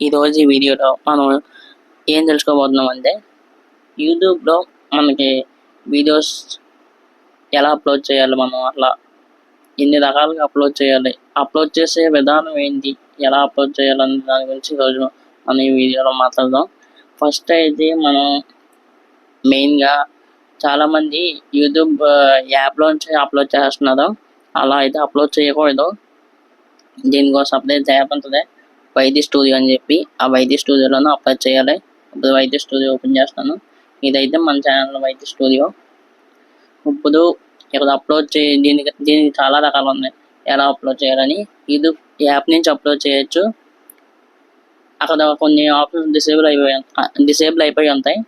ఈరోజు ఈ వీడియోలో మనం ఏం తెలుసుకోబోతున్నాం అంటే యూట్యూబ్లో మనకి వీడియోస్ ఎలా అప్లోడ్ చేయాలి మనం అట్లా ఎన్ని రకాలుగా అప్లోడ్ చేయాలి అప్లోడ్ చేసే విధానం ఏంటి ఎలా అప్లోడ్ చేయాలన్న దాని గురించి ఈరోజు మనం ఈ వీడియోలో మాట్లాడదాం. ఫస్ట్ అయితే మనం మెయిన్గా చాలామంది యూట్యూబ్ యాప్లోంచి అప్లోడ్ చేస్తున్నారు. అలా అయితే అప్లోడ్ చేయకూడదు. దీనికోసం అప్డేట్ యాప్ ఉంటుంది వైద్య స్టూడియో అని చెప్పి ఆ వైద్య స్టూడియోలోనే అప్లోడ్ చేయాలి. ఇప్పుడు వైద్య స్టూడియో ఓపెన్ చేస్తాను ఇదైతే మన ఛానల్ వైద్య స్టూడియో. ఇప్పుడు ఇక్కడ అప్లోడ్ చే దీనికి దీనికి చాలా రకాలు ఉన్నాయి. ఎలా అప్లోడ్ చేయాలని ఇది యాప్ నుంచి అప్లోడ్ చేయొచ్చు. అక్కడ కొన్ని ఆప్షన్స్ డిసేబుల్ అయిపోయి డిసేబుల్ అయిపోయి ఉంటాయి.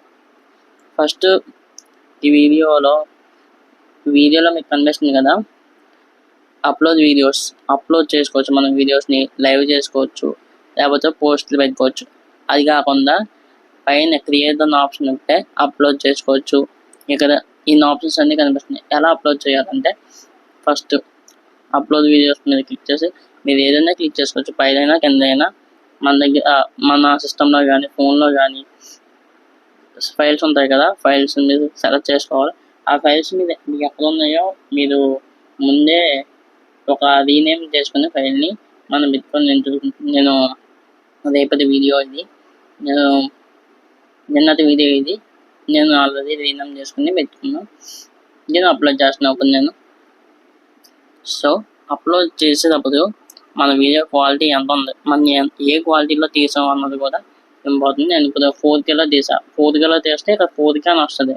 ఫస్ట్ ఈ వీడియోలో వీడియోలో మీకు కనిపిస్తుంది కదా. అప్లోడ్ వీడియోస్ అప్లోడ్ చేసుకోవచ్చు. మనం వీడియోస్ని లైవ్ చేసుకోవచ్చు. లేకపోతే పోస్టులు పెట్టుకోవచ్చు. అది కాకుండా పైన క్రియేట్ అన్న ఆప్షన్ ఉంటే అప్లోడ్ చేసుకోవచ్చు. ఇక్కడ ఇన్ని ఆప్షన్స్ అన్నీ కనిపిస్తున్నాయి. ఎలా అప్లోడ్ చేయాలంటే ఫస్ట్ అప్లోడ్ వీడియోస్ మీద క్లిక్ చేసి మీరు ఏదైనా క్లిక్ చేసుకోవచ్చు. పైన కిందైనా మన దగ్గర మన సిస్టంలో కానీ ఫోన్లో కానీ ఫైల్స్ ఉంటాయి కదా ఫైల్స్ మీరు సెలెక్ట్ చేసుకోవాలి. ఆ ఫైల్స్ మీద మీకు ఎక్కడ ఉన్నాయో మీరు ముందే ఒక రీనేమ్ చేసుకుని ఫైల్ని మనం పెట్టుకొని నేను నేను రేపటి వీడియో ఇది. నేను నిన్నటి వీడియో ఇది. నేను ఆల్రెడీ రీనమ్ చేసుకుని పెట్టుకున్నాను నేను అప్లోడ్ చేస్తున్నాను ఇప్పుడు నేను. సో అప్లోడ్ చేసేటప్పుడు మన వీడియో క్వాలిటీ ఎంత ఉంది? మన ఏ క్వాలిటీలో తీసాం అన్నది కూడా ఇంపార్టెంట్. నేను ఇప్పుడు ఫోర్ కేలో తీసా. ఫోర్ కేలో తీస్తే ఇక్కడ ఫోర్ కే అని వస్తుంది.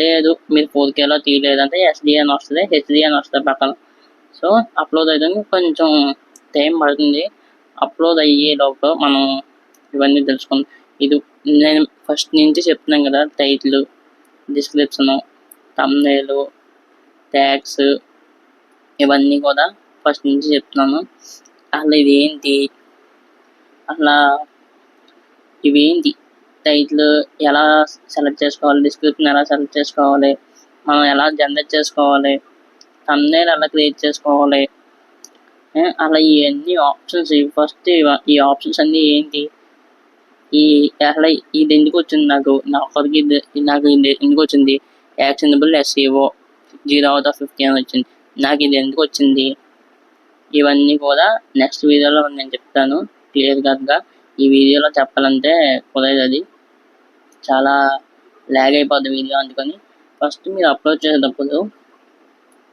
లేదు మీరు ఫోర్ కేలో తీయలేదంటే ఎస్డి అని వస్తుంది. హెచ్డి అని వస్తుంది పక్కన. సో అప్లోడ్ అయితే కొంచెం టైం పడుతుంది అప్లోడ్ అయ్యే లోపల మనం ఇవన్నీ తెలుసుకుందాం. ఇది నేను ఫస్ట్ నుంచి చెప్తున్నాను కదా టైటిల్ డిస్క్రిప్షను తమ్నేలు ట్యాగ్స్ ఇవన్నీ కూడా ఫస్ట్ నుంచి చెప్తున్నాను. అసలు ఇది ఏంటి? అలా ఇవేంటి టైటిల్ ఎలా సెలెక్ట్ చేసుకోవాలి? డిస్క్రిప్షన్ ఎలా సెలెక్ట్ చేసుకోవాలి? మనం ఎలా జనరేట్ చేసుకోవాలి? తమ్నేలు ఎలా క్రియేట్ చేసుకోవాలి? అలా ఇవన్నీ ఆప్షన్స్ ఫస్ట్ ఈ ఆప్షన్స్ అన్నీ ఏంటి ఈ అసలు ఇది ఎందుకు వచ్చింది నాకు నా ఒక్కరికి ఇది నాకు ఇది ఎందుకు వచ్చింది actionable SEO zero out of fifty అని వచ్చింది。నాకు ఇది ఎందుకు వచ్చింది? ఇవన్నీ కూడా నెక్స్ట్ వీడియోలో నేను చెప్తాను. క్లియర్ కట్గా. ఈ వీడియోలో చెప్పాలంటే కుదరదు అది. చాలా ల్యాగ్ అయిపోద్ది వీడియో అందుకని. ఫస్ట్ మీరు అప్లోడ్ చేసేటప్పుడు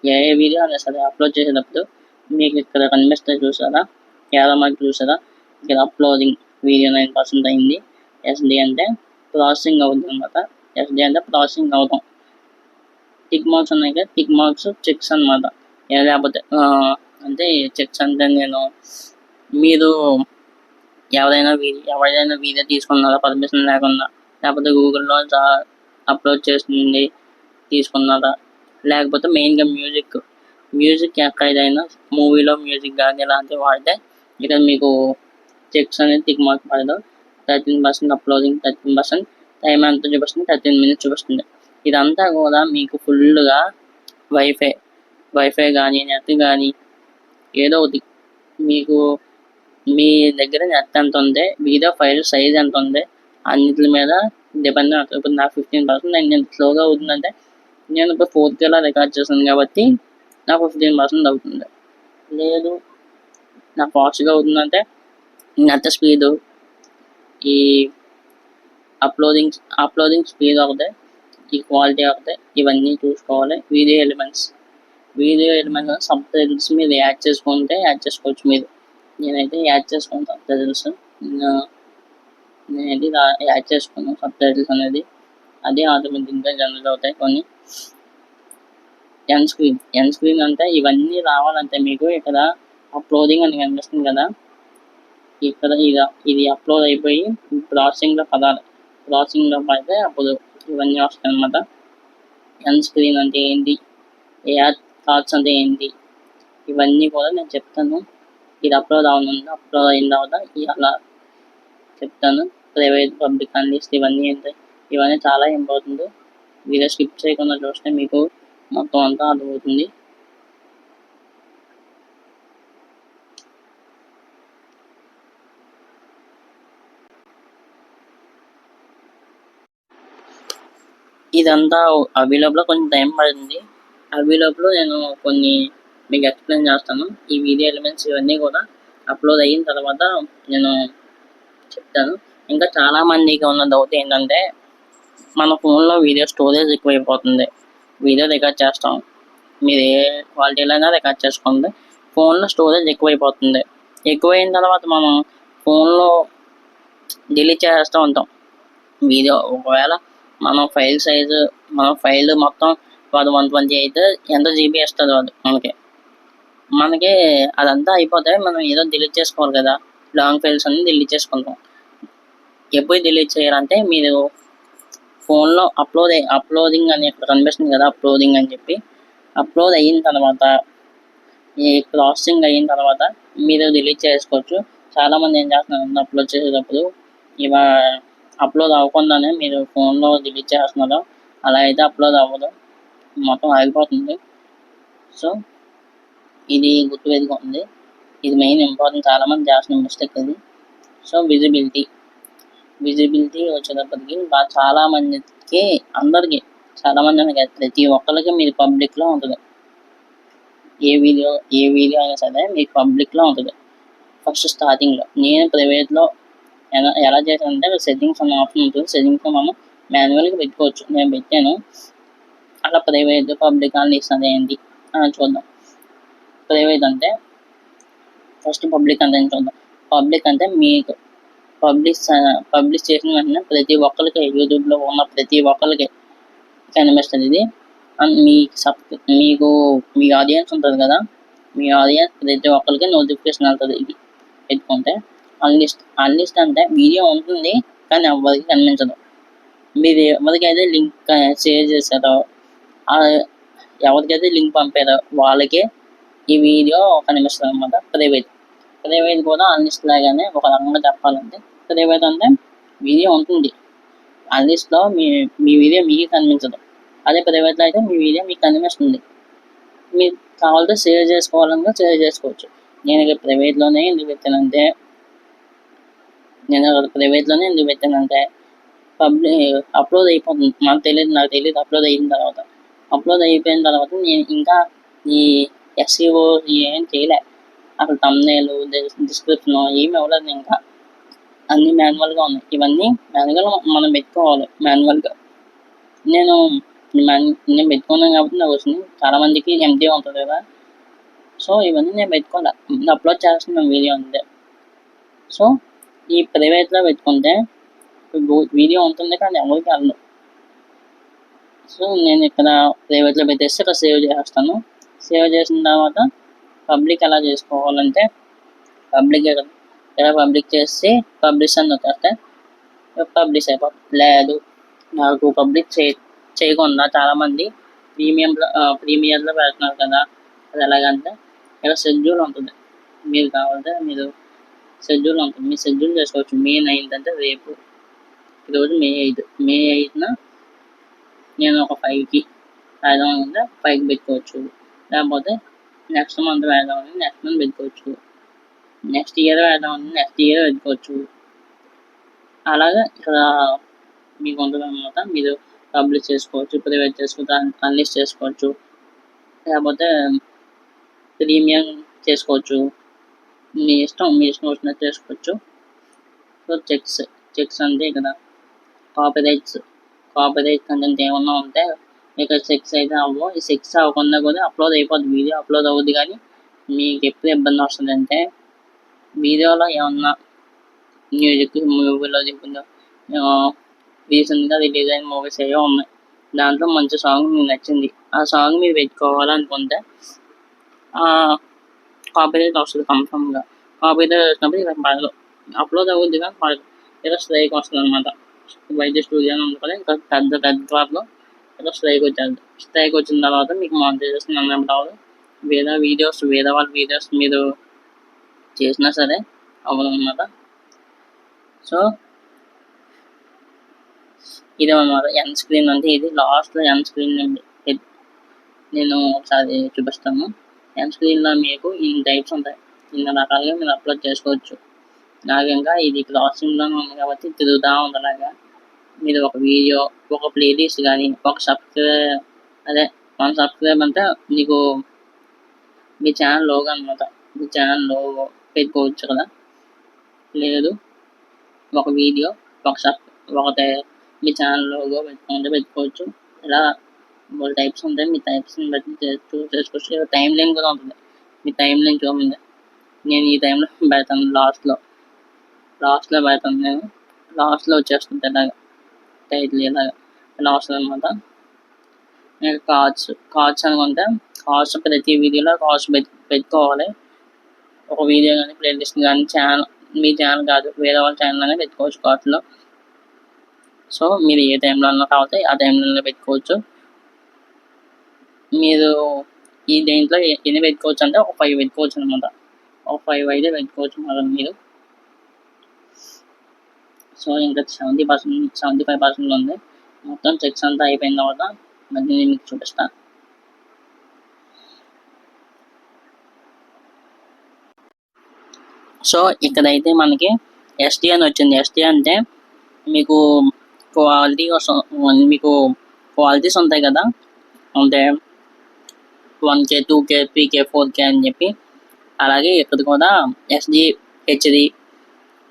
ఏ ఏ వీడియో అయినా సరే అప్లోడ్ చేసేటప్పుడు మీకు ఇక్కడ కనిపిస్తే చూసారా? చాలా మంది చూసారా? ఇక్కడ అప్లోడింగ్ వీడియో నైన్ పర్సెంట్ అయింది. ఎస్డి అంటే ప్రాసెసింగ్ అవుతుంది అనమాట ఎస్డి అంటే ప్రాసెసింగ్ అవుతాం. టిక్ మార్క్స్ ఉన్నాయి కదా టిక్ మార్క్స్ చెక్స్ అనమాట లేకపోతే అంటే చెక్స్ అంటే నేను మీరు ఎవరైనా వీడియో ఎవరైనా వీడియో తీసుకున్నారా? పర్మిషన్ లేకుండా. లేకపోతే గూగుల్లో అప్లోడ్ చేస్తుంది తీసుకున్నారా? లేకపోతే మెయిన్గా మ్యూజిక్ మ్యూజిక్ ఎక్కడైనా మూవీలో మ్యూజిక్ కానీ ఇలాంటివి వాడితే ఇక్కడ మీకు చెక్స్ అనేది టిక్ మార్క్ పడదు. Thirteen percent uploading thirteen percent time ఎంత చూపిస్తుంది? థర్టీన్ మినిట్స్ చూపిస్తుంది. ఇదంతా కూడా మీకు ఫుల్గా వైఫై వైఫై కానీ నెట్ కానీ ఏదో ఒకటి మీకు మీ దగ్గర నెట్ ఎంత ఉంది వీడియో ఫైల్ సైజ్ ఎంత ఉంది అన్నిటి మీద డిపెండ్ అవుతుంది. ఇప్పుడు నాకు ఫిఫ్టీన్ పర్సెంట్ నేను స్లోగా అవుతుందంటే నేను ఇప్పుడు ఫోర్త్ కేలో రికార్డ్ చేశాను కాబట్టి నాకు ఫిఫ్టీన్ పర్సెంట్ అవుతుంది. లేదు. నాకు ఫాస్ట్గా అవుతుందంటే నెట్ స్పీడు. ఈ అప్లోడింగ్ అప్లోడింగ్ స్పీడ్ ఒకటే ఈ క్వాలిటీ ఒకటే ఇవన్నీ చూసుకోవాలి. Video elements video elements subtitles మీరు యాడ్ చేసుకుంటే యాడ్ చేసుకోవచ్చు మీరు. నేనైతే యాడ్ చేసుకుంటాను సబ్ టైటిల్స్ నేనైతే యాడ్ చేసుకున్నాను సబ్ టైటిల్స్ అనేది. అది ఆటోమేటిక్గా జనరేట్ అవుతాయి కొన్ని. ఎన్ స్క్రీన్ ఎన్ స్క్రీన్ అంటే ఇవన్నీ రావాలంటే మీకు ఇక్కడ అప్లోడింగ్ అని కనిపిస్తుంది కదా. ఇక్కడ ఇది ఇది అప్లోడ్ అయిపోయి ప్రాసెసింగ్లో పదాలు ప్రాసెసింగ్లో పడితే అప్పుడు ఇవన్నీ వస్తాయి అనమాట ఎన్ స్క్రీన్ అంటే ఏంటి? ఏఆర్ థాట్స్ అంటే ఏంటి? ఇవన్నీ కూడా నేను చెప్తాను. ఇది అప్లోడ్ అవుతుంది అప్లోడ్ అయిన తర్వాత అలా చెప్తాను. ప్రైవేట్ పబ్లిక్ అన్లిస్ట్ ఇవన్నీ ఏంటి? ఇవన్నీ చాలా ఇంపార్టెంట్ వీడియో స్కిప్ చేయకుండా చూస్తే మీకు మొత్తం అంతా అర్థమవుతుంది. ఇదంతా అవి లోపల కొంచెం టైం పడుతుంది. అవి లోపల నేను కొన్ని మీకు ఎక్స్ప్లెయిన్ చేస్తాను. ఈ వీడియో ఎలిమెంట్స్ ఇవన్నీ కూడా అప్లోడ్ అయిన తర్వాత నేను చెప్తాను. ఇంకా చాలామందికి ఉన్న డౌట్ ఏంటంటే మన ఫోన్లో వీడియో స్టోరేజ్ ఎక్కువైపోతుంది. వీడియో రికార్డ్ చేస్తాం. మీరు ఏ క్వాలిటీలో అయినా రికార్డ్ చేసుకోండి. ఫోన్లో స్టోరేజ్ ఎక్కువైపోతుంది. ఎక్కువైన తర్వాత మనం ఫోన్లో డిలీట్ చేస్తూ ఉంటాం. వీడియో ఒకవేళ మనం ఫైల్ సైజు మన ఫైల్ మొత్తం వాడు వన్ ట్వంటీ అయితే ఎంత జీబీ ఇస్తుంది వాడు మనకి. మనకి అదంతా అయిపోతే మనం ఏదో డిలీట్ చేసుకోవాలి కదా. లాంగ్ ఫైల్స్ అన్ని డిలీట్ చేసుకుంటాం. ఎప్పుడు డిలీట్ చేయాలంటే మీరు ఫోన్లో అప్లోడ్ అప్లోడింగ్ అని ఇక్కడ కనిపిస్తుంది కదా అప్లోడింగ్ అని చెప్పి అప్లోడ్ అయిన తర్వాత ఈ ప్రాసెసింగ్ అయిన తర్వాత మీరు డిలీట్ చేసుకోవచ్చు. చాలామంది ఏం చేస్తున్నారు అప్లోడ్ చేసేటప్పుడు ఇవా అప్లోడ్ అవ్వకుండానే మీరు ఫోన్లో డిలీట్ చేస్తున్నారు. అలా అయితే అప్లోడ్ అవ్వదు. మొత్తం ఆగిపోతుంది. సో ఇది గుర్తుపెట్టుకోండి. ఇది మెయిన్ ఇంపార్టెంట్ చాలామంది చేస్తున్న మిస్టేక్ ఇది సో విజిబిలిటీ విజిబిలిటీ వచ్చేటప్పటికి బాగా చాలా మందికి అందరికి చాలా మంది ప్రతి ఒక్కరికి మీరు పబ్లిక్లో ఉంటుంది. ఏ వీడియో ఏ వీడియో అయినా సరే మీకు పబ్లిక్లో ఉంటుంది. ఫస్ట్ స్టార్టింగ్లో నేను ప్రైవేట్లో ఎలా ఎలా చేశానంటే సెట్టింగ్స్ అన్న ఆప్షన్ ఉంటుంది. సెట్టింగ్స్ మనం మాన్యువల్గా పెట్టుకోవచ్చు. నేను పెట్టాను. అలా ప్రైవేట్ పబ్లిక్ అని ఇస్తుంది ఏంటి అని చూద్దాం. ప్రైవేట్ అంటే ఫస్ట్ పబ్లిక్ అంటే చూద్దాం? పబ్లిక్ అంటే మీకు పబ్లిష్ పబ్లిష్ చేసిన వెంటనే ప్రతి ఒక్కరికి యూట్యూబ్లో ఉన్న ప్రతి ఒక్కరికి కనిపిస్తుంది ఇది. అండ్ మీ సబ్ మీకు మీ ఆడియన్స్ ఉంటుంది కదా మీ ఆడియన్స్ ప్రతి ఒక్కరికి నోటిఫికేషన్ వెళ్తుంది ఇది పెట్టుకుంటే. అన్లిస్ట్ అన్లిస్ట్ అంటే వీడియో ఉంటుంది కానీ ఎవరికి కనిపించదు. మీరు ఎవరికైతే లింక్ షేర్ చేశారో ఎవరికైతే లింక్ పంపారో వాళ్ళకే ఈ వీడియో కనిపిస్తుంది అనమాట ప్రైవేట్. ప్రైవేట్ కూడా అన్లిస్ట్ లాగానే ఒక రకంగా చెప్పాలంటే ప్రైవేట్ అంటే వీడియో ఉంటుంది. అన్లిస్ట్లో మీ మీ వీడియో మీకు కనిపించదు. అదే ప్రైవేట్లో అయితే మీ వీడియో మీకు కనిపిస్తుంది. మీకు కావాలంటే షేర్ చేసుకోవాలన్నా షేర్ చేసుకోవచ్చు. నేను ఇక్కడ ప్రైవేట్లోనే ఎందుకు పెట్టానంటే నేను ప్రైవేట్లోనే ఎందుకు పెట్టానంటే పబ్లిక్ అప్లోడ్ అయిపోతుంది. నాకు తెలియదు నాకు తెలియదు అప్లోడ్ అయిన తర్వాత. అప్లోడ్ అయిపోయిన తర్వాత నేను ఇంకా ఈ ఎస్ఈఓ ఏం చేయలే. అక్కడ తమ్నేలు డిస్క్రిప్షన్ ఏమి ఇవ్వలేదు ఇంకా. అన్ని మాన్యువల్గా ఉన్నాయి. ఇవన్నీ మాన్యువల్ మనం పెట్టుకోవాలి. మాన్యువల్గా నేను నేను పెట్టుకున్నాను కాబట్టి నాకు వచ్చింది. చాలా మందికి ఎంటీ ఉంటుంది కదా. సో ఇవన్నీ నేను పెట్టుకోవాలి అప్లోడ్ చేస్తున్నాను వీడియో అంతే. సో ఈ ప్రైవేట్లో పెట్టుకుంటే వీడియో ఉంటుంది కానీ ఎవరికి వెళ్ళదు సో నేను ఇక్కడ ప్రైవేట్లో పెట్టేస్తే ఇక్కడ సేవ్ చేస్తాను. సేవ్ చేసిన తర్వాత పబ్లిక్ ఎలా చేసుకోవాలంటే పబ్లిక్ ఇలా పబ్లిక్ చేసి పబ్లిష్ అని తర్వాత పబ్లిష్ అయిపోతుంది లేదు. నాకు పబ్లిక్ చే చేయకుండా చాలామంది ప్రీమియం ప్రీమియర్లో పెడుతున్నారు కదా. అది ఎలాగంటే ఇక్కడ షెడ్యూల్ ఉంటుంది. మీరు కావాలంటే మీరు షెడ్యూల్ ఉంటుంది. మీరు షెడ్యూల్ చేసుకోవచ్చు. మే నైన్త్ అంటే రేపు. ఈరోజు మే ఎయిత్ మే ఎయిత్న నేను ఒక ఫైవ్కి వేద్దాం ఫైవ్కి పెట్టుకోవచ్చు. లేకపోతే నెక్స్ట్ మంత్ వేద్దాం నెక్స్ట్ మంత్ పెట్టుకోవచ్చు నెక్స్ట్ ఇయర్ వేద్దాం నెక్స్ట్ ఇయర్ పెట్టుకోవచ్చు అలాగా ఇక్కడ మీకు ఉంటుందన్నమాట మీరు పబ్లిష్ చేసుకోవచ్చు ప్రైవేట్ చేసుకోవచ్చు అన్లిస్ట్ చేసుకోవచ్చు. లేకపోతే ప్రీమియం చేసుకోవచ్చు. మీ ఇష్టం మీ ఇష్టం వచ్చినట్టు చేసుకోవచ్చు. సో చెక్స్ చెక్స్ అంటే ఇక్కడ కాపీరైట్స్ కాపీరైట్ కంటెంట్ ఏమన్నా ఉంటే ఇక్కడ సెక్స్ అయితే అవ్వవు ఈ సెక్స్ అవ్వకుండా కూడా అప్లోడ్ అయిపోద్ది వీడియో అప్లోడ్ అవుద్ది కానీ మీకు ఎప్పుడు ఇబ్బంది వస్తుంది అంటే వీడియోలో ఏమన్నా మ్యూజిక్ మూవీలో చెప్పిందో రీసెంట్గా రిలీజ్ అయిన మూవీస్ ఏవో ఉన్నాయి. దాంట్లో మంచి సాంగ్ మీకు నచ్చింది. ఆ సాంగ్ మీరు పెట్టుకోవాలనుకుంటే కాపీరైట్ వస్తుంది కన్ఫర్మ్గా కాపీరైట్ వచ్చినప్పుడు ఇక్కడ పడదు. అప్లోడ్ అవుద్ది కానీ పడదు. ఇక్కడ స్ట్రైక్ వస్తుంది అనమాట వైద్య స్టూడియో ఉంది ఉంటుంది. ఇంకా పెద్ద పెద్ద వాళ్ళు ఏదో స్ట్రైక్ వచ్చేది స్ట్రైక్ వచ్చిన తర్వాత మీకు మానిటైజేషన్ అన్నప్పుడు అవ్వదు వేరే వీడియోస్ వేరే వాళ్ళ వీడియోస్ మీరు చేసినా సరే అవ్వదు అనమాట సో ఇది అనమాట ఎన్ స్క్రీన్ అంటే ఇది. లాస్ట్ ఎన్ స్క్రీన్ నేను ఒకసారి చూపిస్తాను. ఎన్ స్క్రీన్లో మీకు ఇన్ని టైప్స్ ఉంటాయి. ఇన్ని రకాలుగా మీరు అప్లోడ్ చేసుకోవచ్చు. నాకు ఇంకా ఇది క్రాసింగ్లోనే ఉంది కాబట్టి తిరుగుతూ ఉంది అలాగా మీరు ఒక వీడియో ఒక ప్లేలిస్ట్ కానీ ఒక సబ్స్క్రైబ్ అదే వన్ సబ్స్క్రైబ్ అంటే మీకు మీ ఛానల్ లోగో అనమాట మీ ఛానల్ లోగో పెట్టుకోవచ్చు కదా? లేదు. ఒక వీడియో ఒక సబ్ ఒకటే మీ ఛానల్ లోగో పెట్టుకుంటే పెట్టుకోవచ్చు. ఇలా మూడు టైప్స్ ఉంటాయి. మీ టైప్స్ని బట్టి చూస్ చేసుకోవచ్చు. టైం లైన్ కూడా ఉంటుంది. మీ టైం లైన్ చూడండి నేను ఈ టైంలో పెడతాను లాస్ట్లో లాస్ట్లో పెడతాను నేను. లాస్ట్లో వచ్చేస్తుంది ఇలాగా. టైటిల్ ఇలా లాస్ట్ అనమాట కార్డ్స్ కార్డ్స్ అనుకుంటే కార్డ్స్ ప్రతి వీడియోలో కార్డ్స్ పెట్టు పెట్టుకోవాలి. ఒక వీడియో కానీ ప్లేలిస్ట్ కానీ ఛానల్ మీ ఛానల్ కాదు వేరే వాళ్ళ ఛానల్ అనేది పెట్టుకోవచ్చు కార్డ్స్లో సో మీరు ఏ టైంలో అన్నా కావాలి ఆ టైంలో పెట్టుకోవచ్చు. మీరు ఈ దేంట్లో ఎన్ని పెట్టుకోవచ్చు అంటే ఒక ఫైవ్ పెట్టుకోవచ్చు అనమాట ఒక ఫైవ్ అయితే పెట్టుకోవచ్చు మరి మీరు. సో ఇంకా seventy percent seventy five percent ఉంది. మొత్తం చెక్స్ అంతా అయిపోయిన తర్వాత మళ్ళీ నేను మీకు చూపిస్తాను సో ఇక్కడైతే మనకి ఎస్టీ అని వచ్చింది. ఎస్టీ అంటే మీకు క్వాలిటీ మీకు క్వాలిటీస్ ఉంటాయి కదా. అంటే one K two K three K four K అని చెప్పి అలాగే ఇక్కడ కూడా ఎస్డి హెచ్డి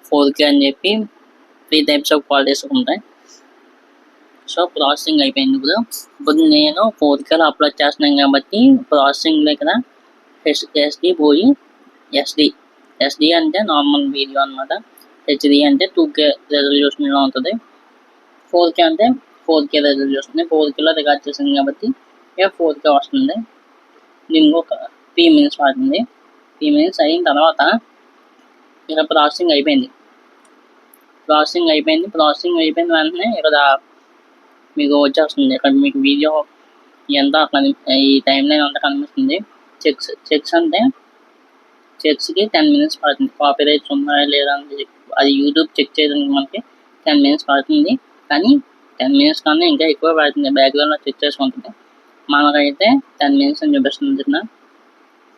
ఫోర్ కే అని చెప్పి త్రీ టైప్స్ ఆఫ్ క్వాలిటీస్ ఉంటాయి. సో ప్రాసెసింగ్ అయిపోయింది ఇప్పుడు. ఇప్పుడు నేను ఫోర్ కేలో అప్లోడ్ చేస్తున్నాను కాబట్టి ప్రాసెసింగ్ ఇక్కడ హెచ్ ఎస్డి పోయి ఎస్డి ఎస్డి అంటే నార్మల్ వీడియో అనమాట హెచ్డి అంటే టూ కే రెజల్యూషన్లో ఉంటుంది. ఫోర్ కే అంటే ఫోర్ కే రెజల్యూషన్ ఫోర్ కేలో రికార్డ్ చేసింది కాబట్టి ఇక ఫోర్ కే వస్తుంది. దీనికి ఒక త్రీ మినిట్స్ పడుతుంది. త్రీ మినిట్స్ అయిన తర్వాత ఇక్కడ ప్రాసెసింగ్ అయిపోయింది. ప్రాసెసింగ్ అయిపోయింది. ప్రాసెసింగ్ అయిపోయిన వెంటనే ఇక్కడ మీకు వచ్చేస్తుంది. ఇక్కడ మీకు వీడియో ఎంత ఈ టైం లైన్ అంతా కనిపిస్తుంది. చెక్స్ చెక్స్ అంటే చెక్స్కి టెన్ మినిట్స్ పడుతుంది. కాపీ రైట్స్ ఉన్నాయా లేదా అని అది యూట్యూబ్ చెక్ చేయడానికి మనకి టెన్ మినిట్స్ పడుతుంది. కానీ టెన్ మినిట్స్ కన్నా ఇంకా ఎక్కువ పడుతుంది. బ్యాక్గ్రౌండ్లో చెక్ చేసుకుంటుంది మనకైతే టెన్ మినిట్స్ అని చూపిస్తుంది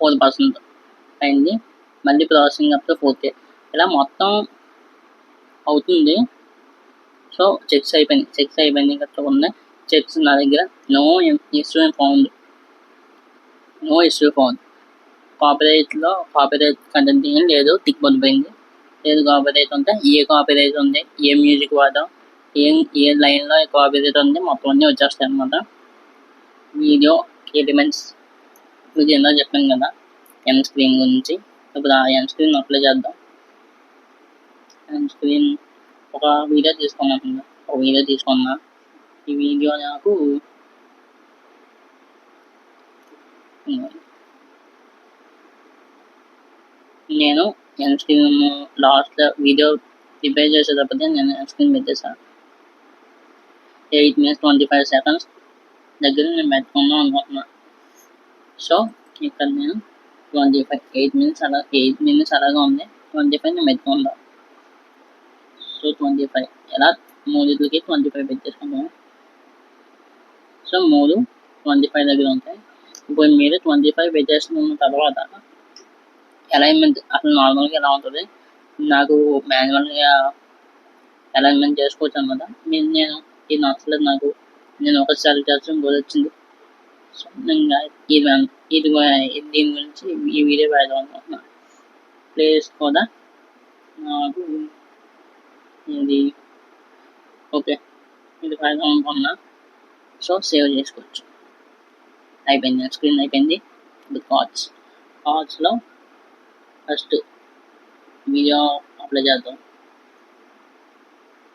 ఫోర్ పర్సెంట్ అయింది. మళ్ళీ processing up to four K ఇలా మొత్తం అవుతుంది. సో చెక్స్ అయిపోయింది చెక్స్ అయిపోయింది ఇంకా ఉన్నాయి. చెక్స్ నా దగ్గర no issue found no issue found కాపీరైట్లో copyright content ఏం లేదు. టిక్ పడిపోయింది. లేదు కాపీరైట్ ఉంటే ఏ కాపీరైట్ ఉంది? ఏ మ్యూజిక్ వాడడం? ఏం ఏ లైన్లో కాపీరైట్ ఉంది? మొత్తం అన్నీ వచ్చేస్తాయి అనమాట వీడియో ఎలిమెంట్స్ మీకు ఎన్నో చెప్పాను కదా. ఎన్ స్క్రీన్ గురించి. ఇప్పుడు ఆ ఎన్ స్క్రీన్ అప్లై చేద్దాం. ఎన్ స్క్రీన్ ఒక వీడియో తీసుకున్నాను ఒక వీడియో తీసుకున్నా. ఈ వీడియో నాకు నేను end screen last video prepare చేసేటప్పుడు నేను ఎన్ స్క్రీన్ పెట్టేశాను eight minutes twenty five seconds దగ్గర నేను పెట్టుకుందాం అనుకుంటున్నాను సో ఇక్కడ నేను ట్వంటీ ఫైవ్ ఎయిట్ మినిట్స్ అలా ఎయిట్ మినిట్స్ అలాగే ఉంది. ట్వంటీ ఫైవ్ నేను పెట్టుకుందాం. సో ట్వంటీ ఫైవ్ ఎలా? మూడింటికి ట్వంటీ ఫైవ్ పెట్టేసుకుంటాను సో మూడు ట్వంటీ ఫైవ్ దగ్గర ఉంటాయి. ఇప్పుడు మీరు ట్వంటీ ఫైవ్ పెట్టేసుకున్న తర్వాత అలైన్మెంట్ అసలు నార్మల్గా ఎలా ఉంటుంది? నాకు మాన్యువల్గా అలైన్మెంట్ చేసుకోవచ్చు అనమాట మీరు నేను ఇది నచ్చలేదు నాకు నేను ఒక సెలెక్ట్ చేస్తాను వచ్చింది సో నేను ఇది ఇది దీని గురించి ఈ వీడియో పెడదాం అనుకుంటున్నాను ప్లేస్ కూడా నాకు ఇది ఓకే ఇది ఫైవ్ అనుకున్నా. సో సేవ్ చేసుకోవచ్చు. అయిపోయింది. స్క్రీన్ అయిపోయింది. ఇప్పుడు కార్డ్స్ కార్డ్స్లో ఫస్ట్ వీడియో అప్లై చేద్దాం.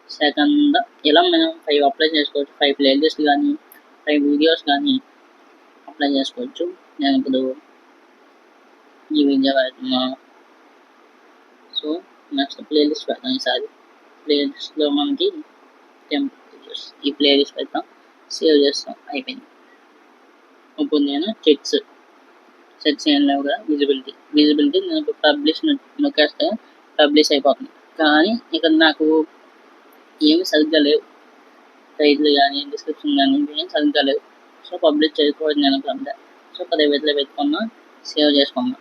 సెకండ్ ఇలా మనం ఫైవ్ అప్లై చేసుకోవచ్చు. ఫైవ్ ప్లేలిస్ట్ కానీ ఫైవ్ వీడియోస్ కానీ అప్లై చేసుకోవచ్చు. నేను ఇప్పుడు ఈ వీడియో పెడుతున్నా. సో నెక్స్ట్ ప్లేలిస్ట్ పెడతాం ఈసారి. ప్లేలిస్ట్లో మనకి టెంపుల్ ఈ ప్లేలిస్ట్ పెడతాం. సేవ్ చేస్తాం. అయిపోయింది. ఇప్పుడు నేను చెక్స్ చెక్స్ ఏం లేవు విజిబిలిటీ విజిబిలిటీ నేను పబ్లిష్ నొక్కేస్తే పబ్లిష్ అయిపోతుంది. కానీ ఇక్కడ నాకు ఏమి సరిగ్గా లేవు. టైటిల్ కానీ డిస్క్రిప్షన్ కానీ ఏం సరిగ్గా లేవు. సో పబ్లిష్ చేయకూడదు నేను ఇక్కడ సో ప్రైవేట్లో పెట్టుకున్నా సేవ్ చేసుకున్నా.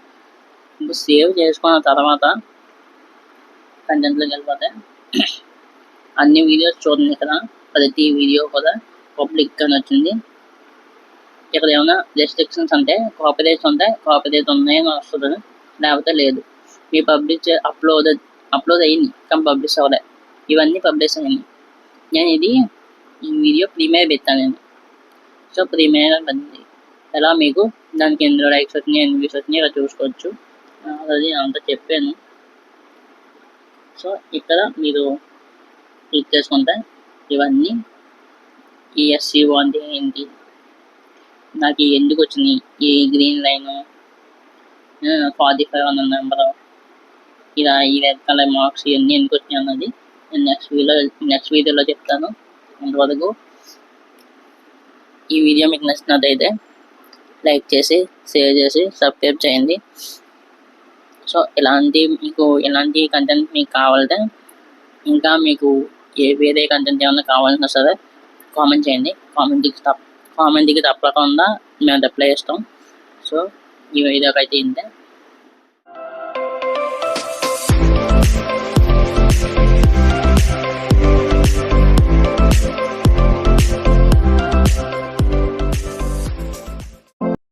ఇప్పుడు సేవ్ చేసుకున్న తర్వాత కంటెంట్లోకి వెళ్ళిపోతే అన్ని వీడియోస్ చూడండి ఇక్కడ. ప్రతి వీడియో కూడా పబ్లిక్ అని వచ్చింది ఇక్కడ ఏమైనా రెస్ట్రిక్షన్స్ అంటే కాపీరైట్స్ ఉంటే కాపీరైట్ ఉన్నాయని వస్తుంది. లేకపోతే లేదు. మీ పబ్లిష్ అప్లోడ్ అప్లోడ్ అయ్యింది కానీ పబ్లిష్ అవ్వలే. ఇవన్నీ పబ్లిష్ అయ్యింది నేను ఇది ఈ వీడియో ప్రీమియర్ పెట్టాను నేను. సో ప్రీమియర్ పడింది ఎలా మీకు? దానికి ఎన్ని లైక్స్ వచ్చినాయి ఎన్ని వ్యూస్ వచ్చినాయి ఇలా చూసుకోవచ్చు. అది అంతా చెప్పాను. సో ఇక్కడ మీరు క్లిక్ చేసుకుంటే ఇవన్నీ ఈ ఎస్సీఓ అంటే ఏంటి? నాకు ఎందుకు వచ్చినాయి? ఈ గ్రీన్ లైన్ ఫార్టీ ఫైవ్ అన్న నెంబర్ ఇలా ఈ రెడ్ కలర్ మార్క్స్ ఇవన్నీ ఎందుకు వచ్చినాయి అన్నది నేను నెక్స్ట్ వీడియో నెక్స్ట్ వీడియోలో చెప్తాను. అంతవరకు ఈ వీడియో మీకు నచ్చినట్టయితే లైక్ చేసి షేర్ చేసి సబ్స్క్రైబ్ చేయండి. సో ఇలాంటి మీకు ఇలాంటి కంటెంట్ మీకు కావాలంటే ఇంకా మీకు ఏ వేరే కంటెంట్ ఏమైనా కావాలన్నా సరే కామెంట్ చేయండి. కామెంట్కి తప్ప కామెంట్కి తప్పకుండా మేము రిప్లై ఇస్తాం సో ఈ వీడియోకి అయితే ఇంతే.